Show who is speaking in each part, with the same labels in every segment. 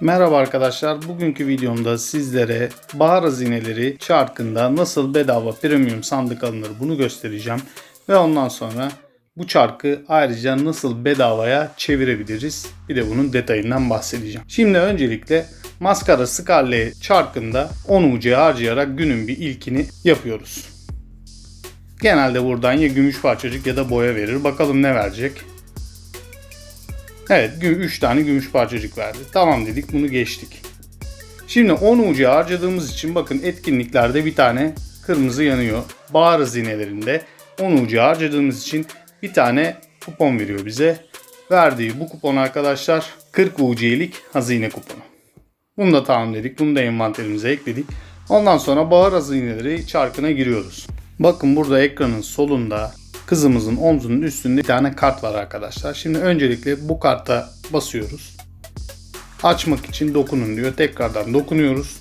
Speaker 1: Merhaba arkadaşlar. Bugünkü videomda sizlere bahar hazineleri çarkında nasıl bedava premium sandık alınır bunu göstereceğim. Ve ondan sonra bu çarkı ayrıca nasıl bedavaya çevirebiliriz bir de bunun detayından bahsedeceğim. Şimdi öncelikle maskara Scarlet çarkında 10 UC harcayarak günün bir ilkini yapıyoruz. Genelde buradan ya gümüş parçacık ya da boya verir. Bakalım ne verecek. Evet 3 tane gümüş parçacık verdi. Tamam dedik bunu geçtik. Şimdi 10 UC harcadığımız için bakın etkinliklerde bir tane kırmızı yanıyor. Bahar hazinelerinde 10 UC harcadığımız için bir tane kupon veriyor bize. Verdiği bu kupon arkadaşlar 40 UC'lik hazine kuponu. Bunu da tamam dedik. Bunu da envanterimize ekledik. Ondan sonra bahar hazineleri çarkına giriyoruz. Bakın burada ekranın solunda kızımızın omzunun üstünde bir tane kart var arkadaşlar. Şimdi öncelikle bu karta basıyoruz. Açmak için dokunun diyor. Tekrardan dokunuyoruz.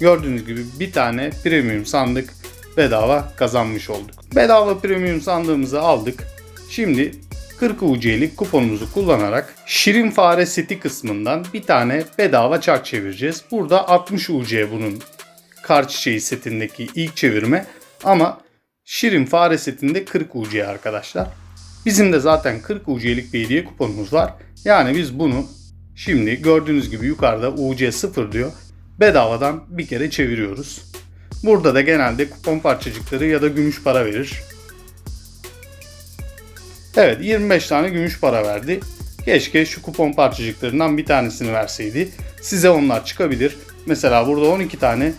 Speaker 1: Gördüğünüz gibi bir tane premium sandık bedava kazanmış olduk. Bedava premium sandığımızı aldık. Şimdi 40 UC'lik kuponumuzu kullanarak Şirin Fare seti kısmından bir tane bedava çark çevireceğiz. Burada 60 UC bunun kar çiçeği setindeki ilk çevirme ama Şirin Fare setinde 40 UC arkadaşlar. Bizim de zaten 40 UC'lik bir hediye kuponumuz var. Yani biz bunu şimdi gördüğünüz gibi yukarıda UC 0 diyor. Bedavadan bir kere çeviriyoruz. Burada da genelde kupon parçacıkları ya da gümüş para verir. Evet 25 tane gümüş para verdi. Keşke şu kupon parçacıklarından bir tanesini verseydi. Size onlar çıkabilir. Mesela burada 12 tane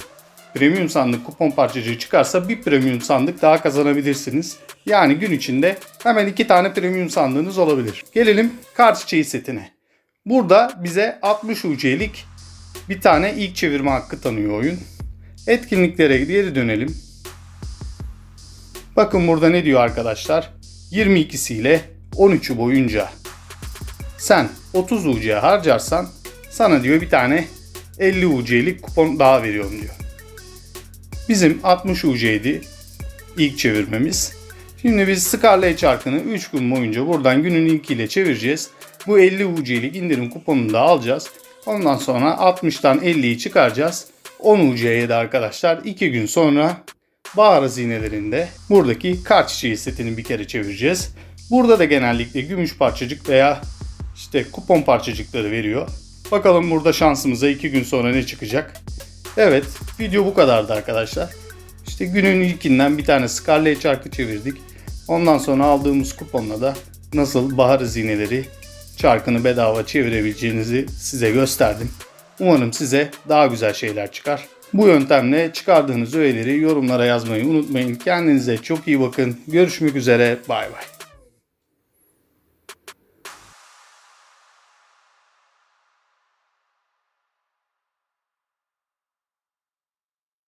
Speaker 1: premium sandık kupon parçacığı çıkarsa bir premium sandık daha kazanabilirsiniz. Yani gün içinde hemen iki tane premium sandığınız olabilir. Gelelim kar çiçeği setine. Burada bize 60 UC'lik bir tane ilk çevirme hakkı tanıyor oyun. Etkinliklere geri dönelim. Bakın burada ne diyor arkadaşlar? 22'siyle 13'ü boyunca sen 30 UC harcarsan sana diyor bir tane 50 UC'lik kupon daha veriyorum diyor. Bizim 60 UC'ydi ilk çevirmemiz. Şimdi biz Scarlet çarkını 3 gün boyunca buradan günün ilkiyle çevireceğiz. Bu 50 UC'lik indirim kuponunu da alacağız. Ondan sonra 60'tan 50'yi çıkaracağız. 10 UC'ye de arkadaşlar 2 gün sonra bahar hazinelerinde buradaki kar çiçeği setini bir kere çevireceğiz. Burada da genellikle gümüş parçacık veya işte kupon parçacıkları veriyor. Bakalım burada şansımıza 2 gün sonra ne çıkacak. Evet video bu kadardı arkadaşlar. İşte günün ilkinden bir tane Scarlet çarkı çevirdik. Ondan sonra aldığımız kuponla da nasıl bahar hazineleri çarkını bedava çevirebileceğinizi size gösterdim. Umarım size daha güzel şeyler çıkar. Bu yöntemle çıkardığınız öğeleri yorumlara yazmayı unutmayın. Kendinize çok iyi bakın. Görüşmek üzere. Bay bay.